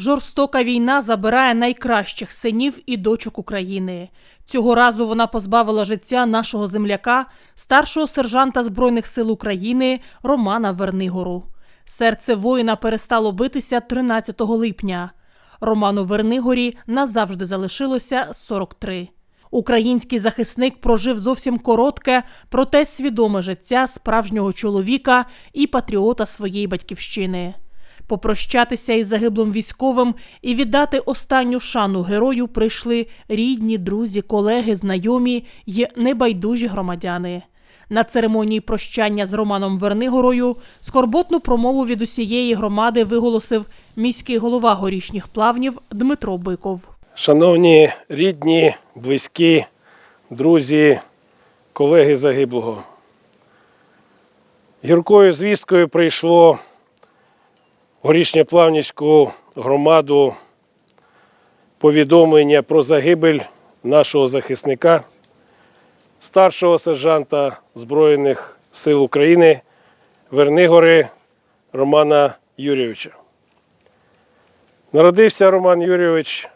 Жорстока війна забирає найкращих синів і дочок України. Цього разу вона позбавила життя нашого земляка, старшого сержанта Збройних сил України Романа Вернигору. Серце воїна перестало битися 13 липня. Роману Вернигорі назавжди залишилося 43. Український захисник прожив зовсім коротке, проте свідоме життя справжнього чоловіка і патріота своєї батьківщини. Попрощатися із загиблим військовим і віддати останню шану герою прийшли рідні, друзі, колеги, знайомі й небайдужі громадяни. На церемонії прощання з Романом Вернигорою скорботну промову від усієї громади виголосив міський голова горішніх плавнів Дмитро Биков. Шановні рідні, близькі, друзі, колеги загиблого. Гіркою звісткою прийшло Горішньоплавнівську громаду повідомлення про загибель нашого захисника, старшого сержанта Збройних сил України Вернигори Романа Юрійовича. Народився Роман Юрійович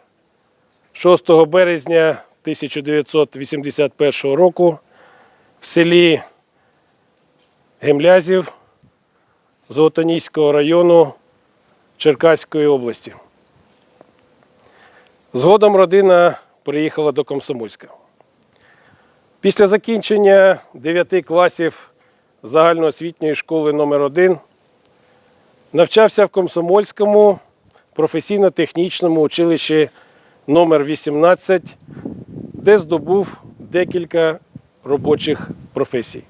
6 березня 1981 року в селі Гемлязів Золотоніського району Черкаської області. Згодом родина приїхала до Комсомольська. Після закінчення 9 класів загальноосвітньої школи номер 1 навчався в Комсомольському професійно-технічному училищі номер 18, де здобув декілька робочих професій.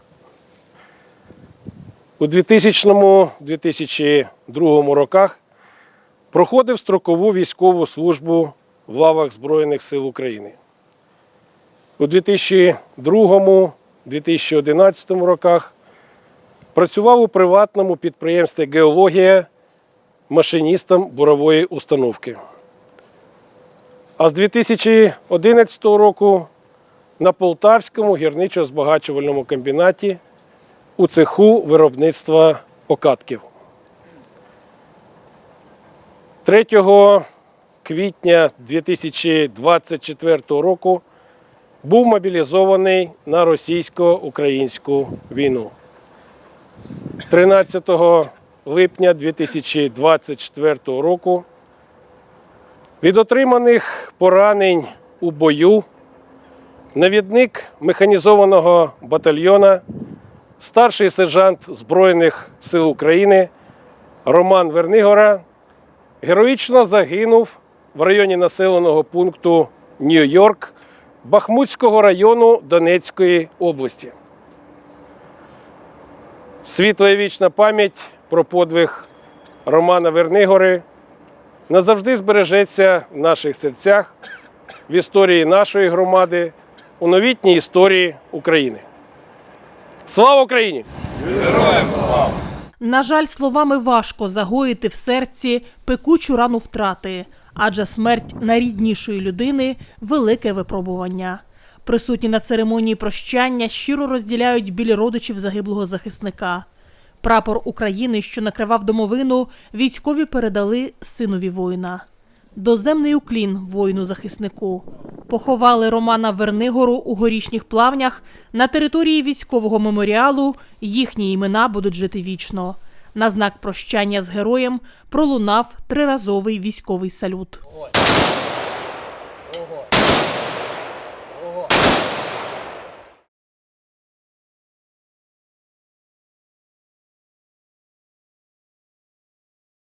У 2000-2002 роках проходив строкову військову службу в лавах Збройних сил України. У 2002-2011 роках працював у приватному підприємстві Геологія машиністом бурової установки. А з 2011 року на Полтавському гірничо-збагачувальному комбінаті у цеху виробництва окатків. 3 квітня 2024 року був мобілізований на російсько-українську війну. 13 липня 2024 року від отриманих поранень у бою навідник механізованого батальйона, старший сержант Збройних сил України Роман Вернигора героїчно загинув в районі населеного пункту Нью-Йорк Бахмутського району Донецької області. Світла і вічна пам'ять про подвиг Романа Вернигори назавжди збережеться в наших серцях, в історії нашої громади, у новітній історії України. Слава Україні! На жаль, словами важко загоїти в серці пекучу рану втрати, адже смерть найріднішої людини велике випробування. Присутні на церемонії прощання щиро розділяють білі родичів загиблого захисника. Прапор України, що накривав домовину, військові передали синові воїна. Доземний уклін воїну-захиснику. Поховали Романа Вернигору у горішніх плавнях на території військового меморіалу. Їхні імена будуть жити вічно. На знак прощання з героєм пролунав триразовий військовий салют.